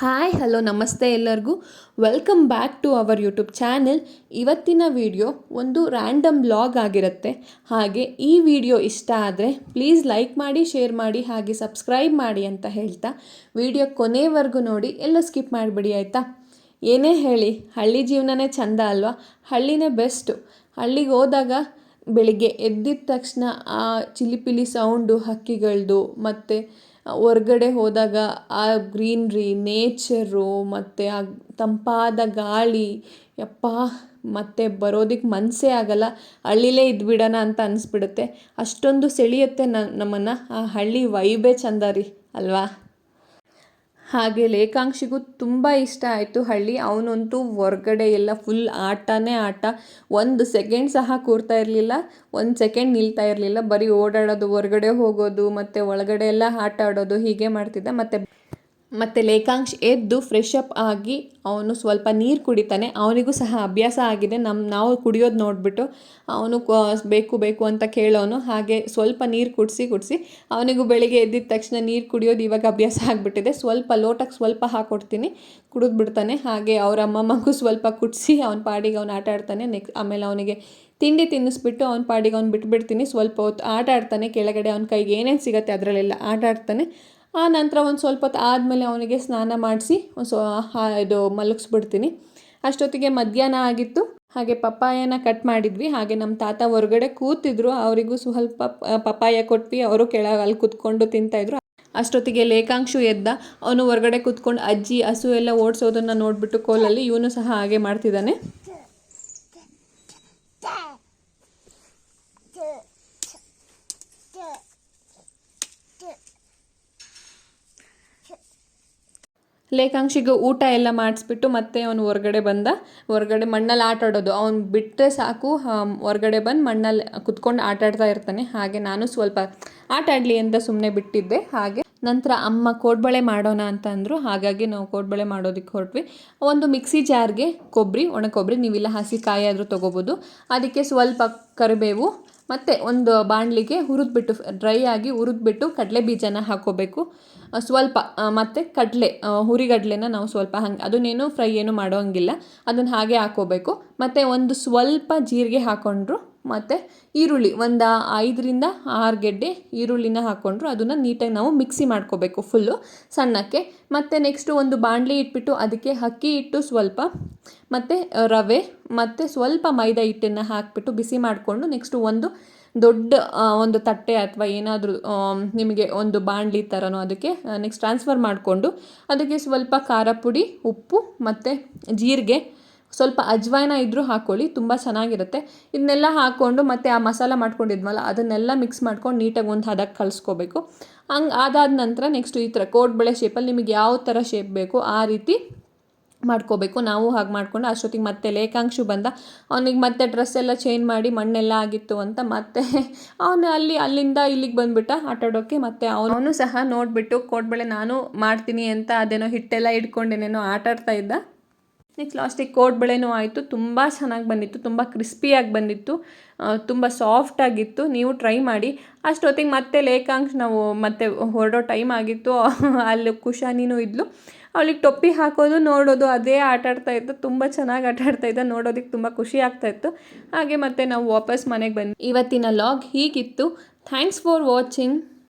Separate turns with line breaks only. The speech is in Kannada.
ಹಾಯ್ ಹಲೋ ನಮಸ್ತೆ ಎಲ್ಲರಿಗೂ. Welcome back to our YouTube channel ಇವತ್ತಿನ ವಿಡಿಯೋ ಒಂದು ರ್ಯಾಂಡಮ್ ಬ್ಲಾಗ್ ಆಗಿರುತ್ತೆ. ಹಾಗೆ ಈ ವಿಡಿಯೋ ಇಷ್ಟ ಆದರೆ ಪ್ಲೀಸ್ ಲೈಕ್ ಮಾಡಿ ಶೇರ್ ಮಾಡಿ, ಹಾಗೆ ಸಬ್ಸ್ಕ್ರೈಬ್ ಮಾಡಿ ಅಂತ ಹೇಳ್ತಾ ವಿಡಿಯೋ ಕೊನೆವರೆಗೂ ನೋಡಿ, ಎಲ್ಲ ಸ್ಕಿಪ್ ಮಾಡಿಬಿಡಿ ಆಯಿತಾ? ಏನೇ ಹೇಳಿ, ಹಳ್ಳಿ ಜೀವನನೇ ಚಂದ ಅಲ್ವಾ? ಹಳ್ಳಿನೇ ಬೆಸ್ಟು ಹಳ್ಳಿಗೆ ಹೋದಾಗ ಬೆಳಿಗ್ಗೆ ಎದ್ದಿದ ತಕ್ಷಣ ಆ ಚಿಲಿಪಿಲಿ ಸೌಂಡು ಹಕ್ಕಿಗಳದು, ಮತ್ತು ಹೊರ್ಗಡೆ ಹೋದಾಗ ಆ ಗ್ರೀನ್ರಿ, ನೇಚರು ಮತ್ತು ಆ ತಂಪಾದ ಗಾಳಿ, ಯಪ್ಪಾ, ಮತ್ತು ಬರೋದಕ್ಕೆ ಮನಸ್ಸೇ ಆಗಲ್ಲ, ಹಳ್ಳಿಲೇ ಇದ್ಬಿಡೋಣ ಅಂತ ಅನಿಸ್ಬಿಡುತ್ತೆ. ಅಷ್ಟೊಂದು ಸೆಳೆಯುತ್ತೆ ನಮ್ಮನ್ನು. ಆ ಹಳ್ಳಿ ವೈಬೇ ಚೆಂದ ರೀ, ಅಲ್ವಾ? ಹಾಗೆ ಲೇಖಾಂಕ್ಷಿಗೂ ತುಂಬ ಇಷ್ಟ ಆಯಿತು. ಹಳ್ಳಿ ಅವನಂತೂ ಹೊರ್ಗಡೆ ಎಲ್ಲ ಫುಲ್ ಆಟನೇ ಆಟ. ಒಂದು ಸೆಕೆಂಡ್ ಸಹ ಕೂರ್ತಾ ಇರಲಿಲ್ಲ. ಒಂದು ಸೆಕೆಂಡ್ ನಿಲ್ತಾ ಇರಲಿಲ್ಲ. ಬರೀ ಓಡಾಡೋದು, ಹೊರ್ಗಡೆ ಹೋಗೋದು, ಮತ್ತು ಒಳಗಡೆ ಎಲ್ಲ ಆಟ ಆಡೋದು ಹೀಗೆ ಮಾಡ್ತಿದ್ದ. ಮತ್ತು ಮತ್ತು ಲೇಖಾಂಶ್ ಎದ್ದು ಫ್ರೆಶ್ ಅಪ್ ಆಗಿ ಅವನು ಸ್ವಲ್ಪ ನೀರು ಕುಡಿತಾನೆ. ಅವನಿಗೂ ಸಹ ಅಭ್ಯಾಸ ಆಗಿದೆ. ನಮ್ಮ ನಾವು ಕುಡಿಯೋದು ನೋಡಿಬಿಟ್ಟು ಅವನು ಬೇಕು ಬೇಕು ಅಂತ ಕೇಳೋನು. ಹಾಗೆ ಸ್ವಲ್ಪ ನೀರು ಕುಡಿಸಿ ಕುಡಿಸಿ ಅವನಿಗೂ ಬೆಳಿಗ್ಗೆ ಎದ್ದಿದ ತಕ್ಷಣ ನೀರು ಕುಡಿಯೋದು ಇವಾಗ ಅಭ್ಯಾಸ ಆಗಿಬಿಟ್ಟಿದೆ. ಸ್ವಲ್ಪ ಲೋಟಕ್ಕೆ ಸ್ವಲ್ಪ ಹಾಕ್ಕೊಡ್ತೀನಿ ಕುಡಿದ್ಬಿಡ್ತಾನೆ ಹಾಗೆ ಅವ್ರ ಅಮ್ಮಮ್ಮಗೂ ಸ್ವಲ್ಪ ಕುಡಿಸಿ ಅವನ ಪಾಡಿಗೆ ಅವ್ನು ಆಟ ಆಡ್ತಾನೆ. ನೆಕ್ಸ್ಟ್ ಆಮೇಲೆ ಅವನಿಗೆ ತಿಂಡಿ ತಿನ್ನಿಸ್ಬಿಟ್ಟು ಅವ್ನ ಪಾಡಿಗೆ ಅವ್ನು ಬಿಟ್ಬಿಡ್ತೀನಿ. ಸ್ವಲ್ಪ ಹೊತ್ತು ಆಟ ಆಡ್ತಾನೆ. ಕೆಳಗಡೆ ಅವ್ನ ಕೈಗೆ ಏನೇನು ಸಿಗುತ್ತೆ ಅದರಲ್ಲೆಲ್ಲ ಆಟ ಆಡ್ತಾನೆ. ಆ ನಂತರ ಒಂದು ಸ್ವಲ್ಪ ಹೊತ್ತು ಆದಮೇಲೆ ಅವನಿಗೆ ಸ್ನಾನ ಮಾಡಿಸಿ ಒಂದು ಇದು ಮಲಗಿಸ್ಬಿಡ್ತೀನಿ. ಅಷ್ಟೊತ್ತಿಗೆ ಮಧ್ಯಾಹ್ನ ಆಗಿತ್ತು. ಹಾಗೆ ಪಪ್ಪಾಯನ ಕಟ್ ಮಾಡಿದ್ವಿ. ಹಾಗೆ ನಮ್ಮ ತಾತ ಹೊರಗಡೆ ಕೂತಿದ್ರು. ಅವರಿಗೂ ಸ್ವಲ್ಪ ಪಪ್ಪಾಯ ಕೊಟ್ವಿ. ಅವರು ಕೆಳಗೆ ಅಲ್ಲಿ ಕೂತ್ಕೊಂಡು ತಿಂತಾಯಿದ್ರು ಅಷ್ಟೊತ್ತಿಗೆ ಲೇಖಾಂಶು ಎದ್ದ. ಅವನು ಹೊರಗಡೆ ಕೂತ್ಕೊಂಡು ಅಜ್ಜಿ, ಹಸು ಎಲ್ಲ ಓಡಿಸೋದನ್ನು ನೋಡಿಬಿಟ್ಟು ಕೋಲಲ್ಲಿ ಇವನು ಸಹ ಹಾಗೆ ಮಾಡ್ತಿದ್ದಾನೆ. ಲೇಖಾಂಶಿಗೆ ಊಟ ಎಲ್ಲ ಮಾಡಿಸ್ಬಿಟ್ಟು ಮತ್ತೆ ಅವನು ಹೊರಗಡೆ ಬಂದ. ಹೊರಗಡೆ ಮಣ್ಣಲ್ಲಿ ಆಟ ಆಡೋದು. ಅವ್ನು ಬಿಟ್ಟರೆ ಸಾಕು ಹೊರಗಡೆ ಬಂದು ಮಣ್ಣಲ್ಲಿ ಕುತ್ಕೊಂಡು ಆಟ ಆಡ್ತಾ ಇರ್ತಾನೆ. ಹಾಗೆ ನಾನು ಸ್ವಲ್ಪ ಆಟ ಆಡಲಿ ಅಂತ ಸುಮ್ಮನೆ ಬಿಟ್ಟಿದ್ದೆ. ಹಾಗೆ ನಂತರ ಅಮ್ಮ ಕೋಡ್ಬಳೆ ಮಾಡೋಣ ಅಂತ ಅಂದರು. ಹಾಗಾಗಿ ನಾವು ಕೋಡ್ಬಳೆ ಮಾಡೋದಕ್ಕೆ ಹೊರಟ್ವಿ. ಒಂದು ಮಿಕ್ಸಿ ಜಾರ್ಗೆ ಕೊಬ್ಬರಿ ಒಣ ಕೊಬ್ಬರಿ ನೀವಿಲ್ಲ ಹಸಿ ಕಾಯಿ ಆದರೂ ತೊಗೋಬೋದು. ಅದಕ್ಕೆ ಸ್ವಲ್ಪ ಕರಿಬೇವು ಮತ್ತು ಒಂದು ಬಾಣಲಿಗೆ ಹುರಿದ್ಬಿಟ್ಟು ಡ್ರೈ ಆಗಿ ಹುರಿದ್ಬಿಟ್ಟು ಕಡಲೆ ಬೀಜನ ಹಾಕೋಬೇಕು. ಸ್ವಲ್ಪ ಮತ್ತು ಕಡಲೆ ಹುರಿಗಡಲೆನ ನಾವು ಸ್ವಲ್ಪ ಹಂಗೆ, ಅದನ್ನೇನು ಫ್ರೈ ಏನು ಮಾಡೋಂಗಿಲ್ಲ. ಅದನ್ನು ಹಾಗೆ ಹಾಕೋಬೇಕು. ಮತ್ತು ಒಂದು ಸ್ವಲ್ಪ ಜೀರಿಗೆ ಹಾಕ್ಕೊಂಡ್ರು ಮತ್ತು ಈರುಳ್ಳಿ, ಒಂದು ಐದರಿಂದ ಆರು ಗೆಡ್ಡೆ ಈರುಳ್ಳಿನ ಹಾಕ್ಕೊಂಡ್ರು ಅದನ್ನು ನೀಟಾಗಿ ನಾವು ಮಿಕ್ಸಿ ಮಾಡ್ಕೋಬೇಕು ಫುಲ್ಲು ಸಣ್ಣಕ್ಕೆ. ಮತ್ತು ನೆಕ್ಸ್ಟು ಒಂದು ಬಾಣಲಿ ಇಟ್ಬಿಟ್ಟು ಅದಕ್ಕೆ ಅಕ್ಕಿ ಹಿಟ್ಟು ಸ್ವಲ್ಪ, ಮತ್ತು ರವೆ, ಮತ್ತು ಸ್ವಲ್ಪ ಮೈದಾ ಹಿಟ್ಟನ್ನು ಹಾಕಿಬಿಟ್ಟು ಬಿಸಿ ಮಾಡಿಕೊಂಡು ನೆಕ್ಸ್ಟು ಒಂದು ದೊಡ್ಡ ಒಂದು ತಟ್ಟೆ ಅಥವಾ ಏನಾದರೂ ನಿಮಗೆ ಒಂದು ಬಾಣಲಿ ಥರನೋ ಅದಕ್ಕೆ ನೆಕ್ಸ್ಟ್ ಟ್ರಾನ್ಸ್ಫರ್ ಮಾಡಿಕೊಂಡು ಅದಕ್ಕೆ ಸ್ವಲ್ಪ ಖಾರ ಪುಡಿ, ಉಪ್ಪು ಮತ್ತು ಜೀರಿಗೆ ಸ್ವಲ್ಪ ಅಜ್ವಾಯಿನ ಇದ್ದರೂ ಹಾಕ್ಕೊಳ್ಳಿ, ತುಂಬ ಚೆನ್ನಾಗಿರುತ್ತೆ. ಇದನ್ನೆಲ್ಲ ಹಾಕ್ಕೊಂಡು ಮತ್ತು ಆ ಮಸಾಲ ಮಾಡ್ಕೊಂಡಿದ್ವಲ್ಲ, ಅದನ್ನೆಲ್ಲ ಮಿಕ್ಸ್ ಮಾಡ್ಕೊಂಡು ನೀಟಾಗಿ ಒಂದು ಹದಕ್ಕೆ ಕಲಿಸ್ಕೋಬೇಕು. ಹಂಗೆ ಅದಾದ ನಂತರ ನೆಕ್ಸ್ಟ್ ಈ ಥರ ಕೋಡ್ಬಳೆ ಶೇಪಲ್ಲಿ ನಿಮಗೆ ಯಾವ ಥರ ಶೇಪ್ ಬೇಕು ಆ ರೀತಿ ಮಾಡ್ಕೋಬೇಕು. ನಾವು ಹಾಗೆ ಮಾಡ್ಕೊಂಡು ಅಷ್ಟೊತ್ತಿಗೆ ಮತ್ತೆ ಲೇಖಾಂಕ್ಷು ಬಂದ, ಅವನಿಗೆ ಮತ್ತೆ ಡ್ರೆಸ್ ಎಲ್ಲ ಚೇಂಜ್ ಮಾಡಿ ಮಣ್ಣೆಲ್ಲ ಆಗಿತ್ತು ಅಂತ ಮತ್ತೆ ಅವನು ಅಲ್ಲಿ, ಅಲ್ಲಿಂದ ಇಲ್ಲಿಗೆ ಬಂದುಬಿಟ್ಟ ಆಟಾಡೋಕ್ಕೆ ಮತ್ತು ಅವನು ಸಹ ನೋಡಿಬಿಟ್ಟು ಕೋಡ್ಬಳೆ ನಾನು ಮಾಡ್ತೀನಿ ಅಂತ ಅದೇನೋ ಹಿಟ್ಟೆಲ್ಲ ಇಟ್ಕೊಂಡೇನೇನೋ ಆಟಾಡ್ತಾ ಇದ್ದ. ನೆಕ್ಸ್ಟ್ ಲಾಸ್ಟಿಗೆ ಕೋಡ್ಬಳೆನೂ ಆಯಿತು. ತುಂಬ ಚೆನ್ನಾಗಿ ಬಂದಿತ್ತು. ತುಂಬ ಕ್ರಿಸ್ಪಿಯಾಗಿ ಬಂದಿತ್ತು. ತುಂಬ ಸಾಫ್ಟಾಗಿತ್ತು ನೀವು ಟ್ರೈ ಮಾಡಿ. ಅಷ್ಟೊತ್ತಿಗೆ ಮತ್ತೆ ಲೇಖಾಂಶ ನಾವು ಮತ್ತೆ ಹೊರಡೋ ಟೈಮ್ ಆಗಿತ್ತು. ಅಲ್ಲಿ ಕುಶಾನಿನೂ ಇದ್ಲು. ಅವಳಿಗೆ ಟೊಪ್ಪಿ ಹಾಕೋದು, ನೋಡೋದು ಅದೇ ಆಟ ಆಡ್ತಾ ಇತ್ತು. ತುಂಬ ಚೆನ್ನಾಗಿ ಆಟ ಆಡ್ತಾ ಇದ್ದ ನೋಡೋದಕ್ಕೆ ತುಂಬ ಖುಷಿ ಆಗ್ತಾ ಇತ್ತು. ಹಾಗೆ ಮತ್ತೆ ನಾವು ವಾಪಸ್ ಮನೆಗೆ ಬಂದು ಇವತ್ತಿನ ಲಾಗ್ ಹೀಗಿತ್ತು. Thanks for watching.